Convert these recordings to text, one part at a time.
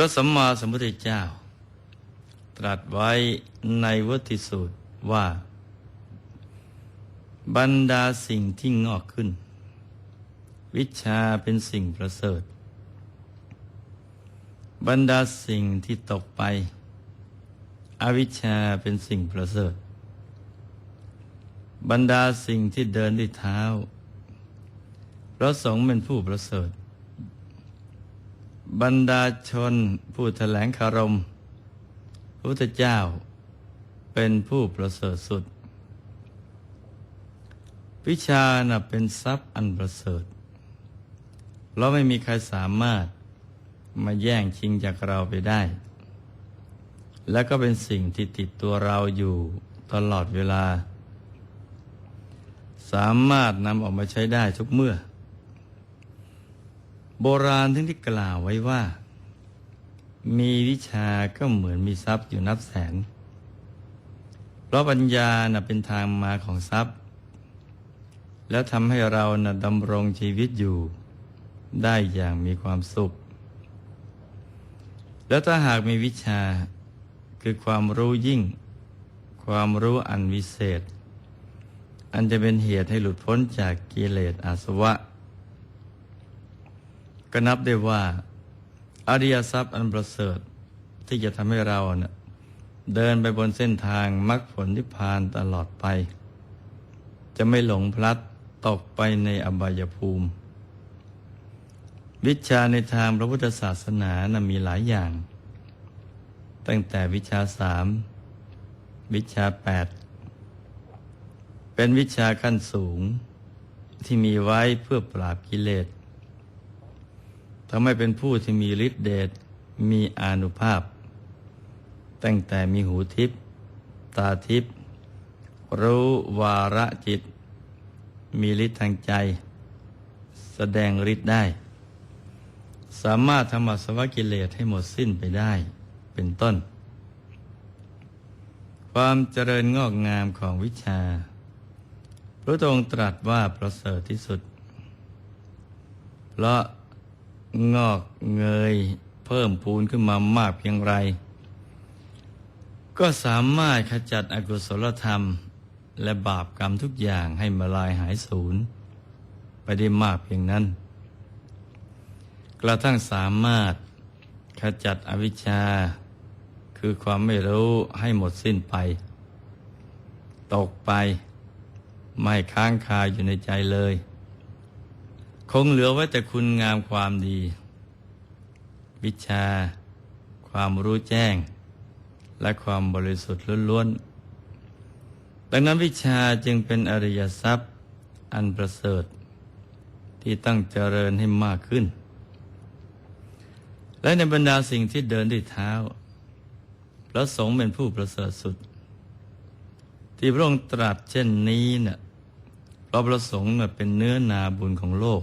ระสัมมาสัมพุทธเจ้า ตรัสไว้ในวัติสูตรว่า บรรดาสิ่งที่งอกขึ้น วิชาเป็นสิ่งประเสริฐ บรรดาสิ่งที่ตกไป อวิชชาเป็นสิ่งประเสริฐ บรรดาสิ่งที่เดินด้วยเท้าพระสงฆ์เป็นผู้ประเสริฐ บรรดาชนผู้แถลงคารมพระพุทธเจ้าเป็นผู้ประเสริฐสุด วิชาน่ะเป็นทรัพย์อันประเสริฐเราไม่มีใครสามารถมาแย่งชิงจากเราไปได้ และก็เป็นสิ่งที่ติดตัวเราอยู่ตลอดเวลา สามารถนำออกมาใช้ได้ทุกเมื่อ โบราณทั้งที่กล่าวไว้ว่า มีวิชาก็เหมือนมีทรัพย์อยู่นับแสน เพราะปัญญาน่ะเป็นทางมาของทรัพย์ แล้วทำให้เราน่ะดำรงชีวิตอยู่ ได้อย่างมีความสุข แล้วถ้าหากมีวิชาคือความรู้ยิ่ง ความรู้อันวิเศษ อันจะเป็นเหตุให้หลุดพ้นจากกิเลสอาสวะ ก็นับได้ว่าอริยทรัพย์อันประเสริฐที่จะทำให้เราเนะ่ยเดินไปบนเส้นทางมรรคผลนิพพานตลอดไป จะไม่หลงพลัดตกไปในอบายภูมิ วิชาในทางพระพุทธศาสนานะมีหลายอย่าง ตั้งแต่วิชาสามวิชาแปดเป็นวิชาขั้นสูงที่มีไว้เพื่อปราบกิเลส ทำให้เป็นผู้ที่มีฤทธิเดชมีอนุภาพ ตั้งแต่มีหูทิพตาทิพรู้วาระจิต มีฤทธิ์ทางใจ แสดงฤทธิ์ได้ สามารถทำอสวกิเลสให้หมดสิ้นไปได้เป็นต้น ความเจริญงอกงามของวิชา พระองค์ตรัสว่าประเสริฐที่สุด เพราะ งอกเงย เพิ่มพูนขึ้นมามากเพียงไร ก็สามารถขจัดอกุศลธรรม และบาปกรรมทุกอย่างให้มาลายหายสูญไปได้มากเพียงนั้น กระทั่งสามารถขจัดอวิชชา คือความไม่รู้ให้หมดสิ้นไป ตกไป ไม่ค้างคาอยู่ในใจเลย คงเหลือไว้แต่คุณงามความดี วิชา ความรู้แจ้ง และความบริสุทธิ์ล้วนๆ ดังนั้นวิชาจึงเป็นอริยทรัพย์อันประเสริฐ ที่ตั้งเจริญให้มากขึ้น และในบรรดาสิ่งที่เดินด้วยเท้า พระสงฆ์เป็นผู้ประเสริฐสุด ที่พระองค์ตรัสเช่นนี้เนะ่ะเพราะพระสงฆ์เป็นเนื้อนาบุญของโลก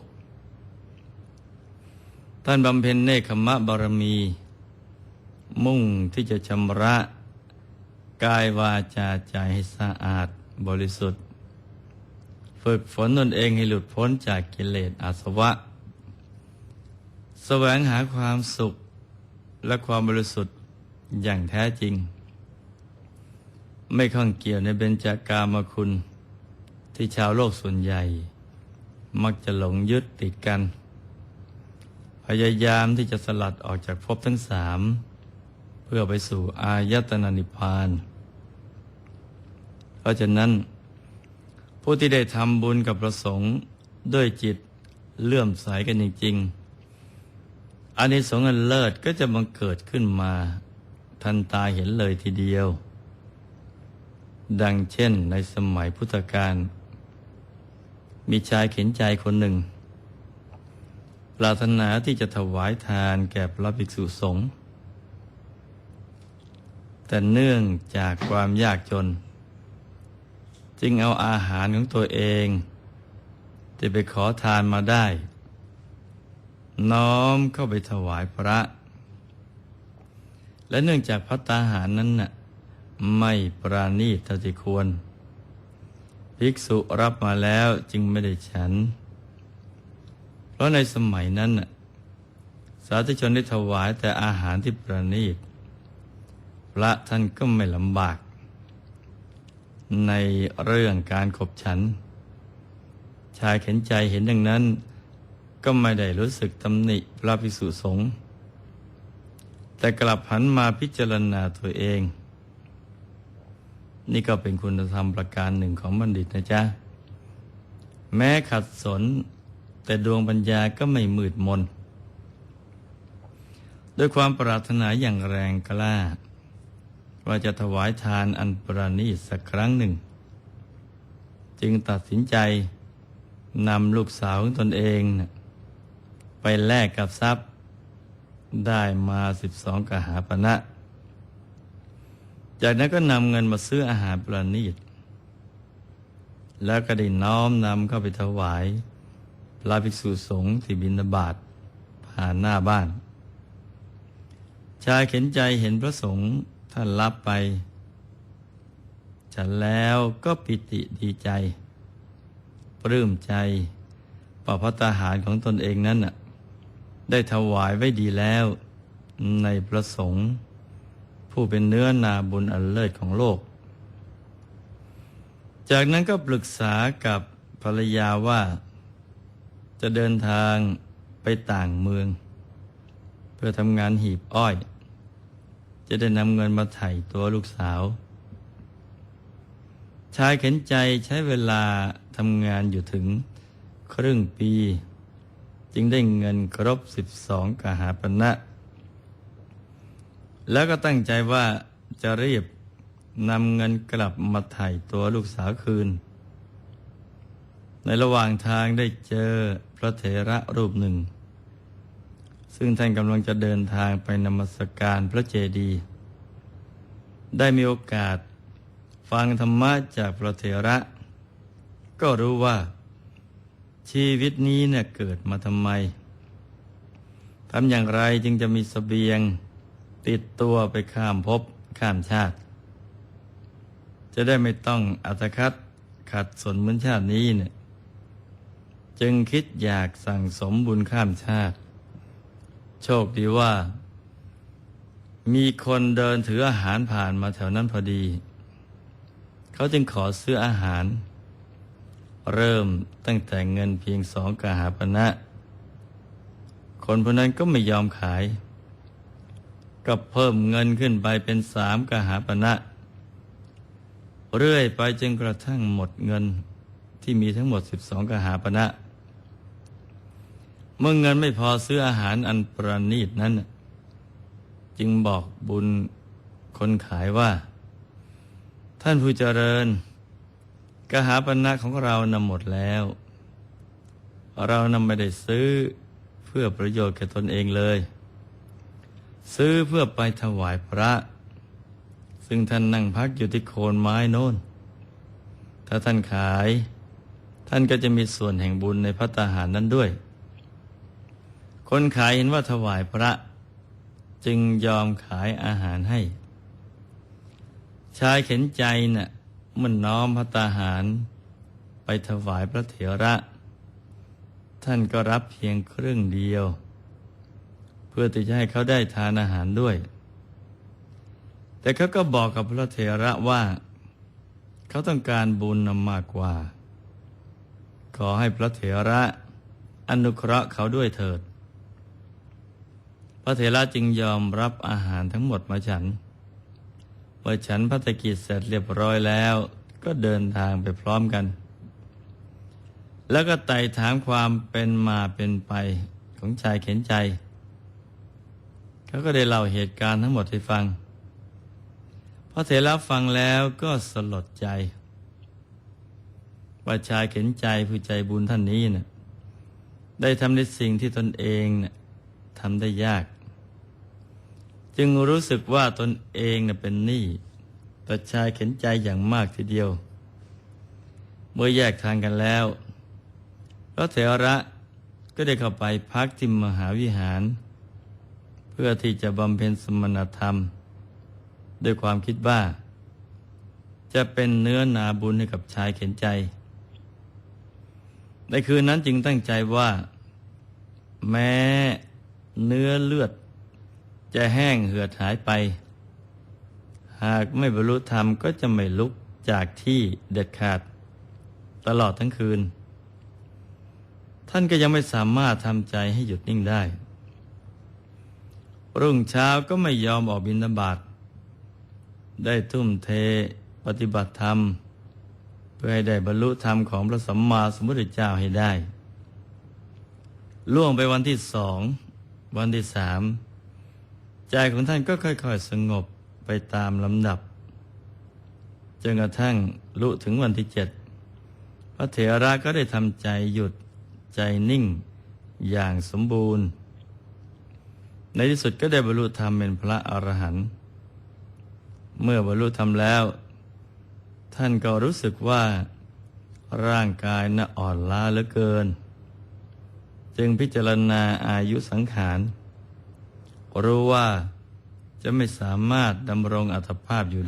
ท่านบำเพ็ญเนคขมะบารมี มุ่งที่จะชำระกายวาจาใจให้สะอาดบริสุทธิ์ ฝึกฝนตนเองให้หลุดพ้นจากกิเลสอาสวะ แสวงหาความสุขและความบริสุทธิ์อย่างแท้จริง ไม่ข้องเกี่ยวในเบญจากามคุณที่ชาวโลกส่วนใหญ่ มักจะหลงยึดติดกัน พยายามที่จะสลัดออกจากภพทั้งสามเพื่อไปสู่อายตนะนิพพาน เพราะฉะนั้น ผู้ที่ได้ทำบุญกับประสงค์ด้วยจิตเลื่อมใสกันจริงๆอานิสงส์อันเลิศก็จะบังเกิดขึ้นมาทันตาเห็นเลยทีเดียว ดังเช่นในสมัยพุทธกาลมีชายเข็นใจคนหนึ่ง ปรารถนาที่จะถวายทานแก่พระภิกษุสงฆ์แต่เนื่องจากความยากจน จึงเอาอาหารของตัวเองที่ไปขอทานมาได้ น้อมเข้าไปถวายพระ และเนื่องจากพัตตาหารนั้นน่ะไม่ปราณีตเท่าที่ควร ภิกษุรับมาแล้วจึงไม่ได้ฉัน เพราะในสมัยนั้นสาธุชนได้ถวายแต่อาหารที่ประณีต พระท่านก็ไม่ลำบาก ในเรื่องการขบฉัน ชายเข็นใจเห็นดังนั้น ก็ไม่ได้รู้สึกตำหนิพระภิกษุสงฆ์แต่กลับหันมาพิจารณาตัวเอง นี่ก็เป็นคุณธรรมประการหนึ่งของบัณฑิตนะจ๊ะ แม้ขัดสน แต่ดวงปัญญาก็ไม่มืดมน ด้วยความปรารถนาอย่างแรงกล้า ว่าจะถวายทานอันประณีตสักครั้งหนึ่ง จึงตัดสินใจนำลูกสาวของตนเองนะไปแลกกับทรัพย์ได้มาสิบสองกหาปณะจากนั้นก็นำเงินมาซื้ออาหารประณีตแล้วก็ได้น้อมนำเข้าไปถวาย พระภิกษุสงฆ์ที่บิณฑบาตผ่านหน้าบ้าน ชายเข็นใจเห็นพระสงฆ์ท่านรับไป ฉันแล้วก็ปิติดีใจ ปลื้มใจปพระตาหารของตนเองนั้นน่ะได้ถวายไว้ดีแล้ว ในประสงค์ผู้เป็นเนื้อนาบุญอันเลิศของโลก จากนั้นก็ปรึกษากับภรรยาว่า จะเดินทางไปต่างเมือง เพื่อทำงานหีบอ้อย จะได้นำเงินมาไถ่ตัวลูกสาว ชายเข็นใจใช้เวลาทำงานอยู่ถึงครึ่งปี จึงได้เงินครบสิบสองกหาปณะแล้วก็ตั้งใจว่าจะรีบนำเงินกลับมาไถ่ตัวลูกสาวคืน ในระหว่างทางได้เจอ พระเถระรูปหนึ่ง ซึ่งท่านกำลังจะเดินทางไปนมัสการพระเจดีย์ได้มีโอกาสฟังธรรมะจากพระเถระ ก็รู้ว่าชีวิตนี้เนี่ยเกิดมาทำไมทำอย่างไรจึงจะมีสเสบียงติดตัวไปข้ามภพข้ามชาติ จะได้ไม่ต้องอัตคัดขัดสนเหมือนชาตินี้เนี่ย จึงคิดอยากสั่งสมบุญข้ามชาติ โชคดีว่า มีคนเดินถืออาหารผ่านมาแถวนั้นพอดี เขาจึงขอซื้ออาหาร เริ่มตั้งแต่เงินเพียงสองกหาปณะคนพวกนั้นก็ไม่ยอมขายก็เพิ่มเงินขึ้นไปเป็นสามกหาปณะเรื่อยไปจนกระทั่งหมดเงินที่มีทั้งหมดสิบสองกหาปณะ เมื่อเงินไม่พอซื้ออาหารอันประณีตนั้น จึงบอกบุญคนขายว่า ท่านผู้เจริญกหาปณะของเรานำหมดแล้ว เรานำไม่ได้ซื้อเพื่อประโยชน์แก่ตนเองเลย ซื้อเพื่อไปถวายพระ ซึ่งท่านนั่งพักอยู่ที่โคนไม้โน้น ถ้าท่านขาย ท่านก็จะมีส่วนแห่งบุญในพระตาหารนั้นด้วย คนขายเห็นว่าถวายพระจึงยอมขายอาหารให้ ชายเข็นใจนะ่ะมันน้อมพระตาหาร ไปถวายพระเถระ ท่านก็รับเพียงครึ่งเดียว เพื่อที่จะให้เขาได้ทานอาหารด้วย แต่เขาก็บอกกับพระเถระว่า เขาต้องการบุญนำมากกว่า ขอให้พระเถระอนุเคราะห์เขาด้วยเถิด พระเถระจึงยอมรับอาหารทั้งหมดมาฉันเมื่อฉันพัฒกิจเสร็จเรียบร้อยแล้ว ก็เดินทางไปพร้อมกัน แล้วก็ไต่ถามความเป็นมาเป็นไปของชายเข็นใจ เขาก็ได้เล่าเหตุการณ์ทั้งหมดให้ฟังพระเถระฟังแล้วก็สลดใจว่าชายเข็นใจผู้ใจบุญท่านนี้นะ่ะได้ทำในสิ่งที่ตนเองนะ่ะทำได้ยาก จึงรู้สึกว่าตนเองนะเป็นหนี้ต่อชายเข็นใจอย่างมากทีเดียว เมื่อแยกทางกันแล้วพระเถระก็ได้เข้าไปพักที่มหาวิหาร เพื่อที่จะบำเพ็ญสมณธรรม ด้วยความคิดว่า จะเป็นเนื้อนาบุญให้กับชายเข็นใจ ในคืนนั้นจึงตั้งใจว่า แม้เนื้อเลือด จะแห้งเหือดหายไป หากไม่บรรลุธรรมก็จะไม่ลุกจากที่เด็ดขาด ตลอดทั้งคืน ท่านก็ยังไม่สามารถทำใจให้หยุดนิ่งได้ รุ่งเช้าก็ไม่ยอมออกบิณฑบาตได้ทุ่มเทปฏิบัติธรรม เพื่อให้ได้บรรลุธรรมของพระสัมมาสัมพุทธเจ้าให้ได้ ล่วงไปวันที่สอง วันที่สาม ใจของท่านก็ค่อยๆสงบไปตามลำดับจนกระทั่งลุถึงวันที่เจ็ดพระเถระก็ได้ทำใจหยุดใจนิ่งอย่างสมบูรณ์ ในที่สุดก็ได้บรรลุธรรมเป็นพระอรหันต์เมื่อบรรลุธรรมแล้ว ท่านก็รู้สึกว่าร่างกายน่ะอ่อนล้าเหลือเกิน จึงพิจารณาอายุสังขาร รู้ว่าจะไม่สามารถดำรงอัตภาพอยู่ได้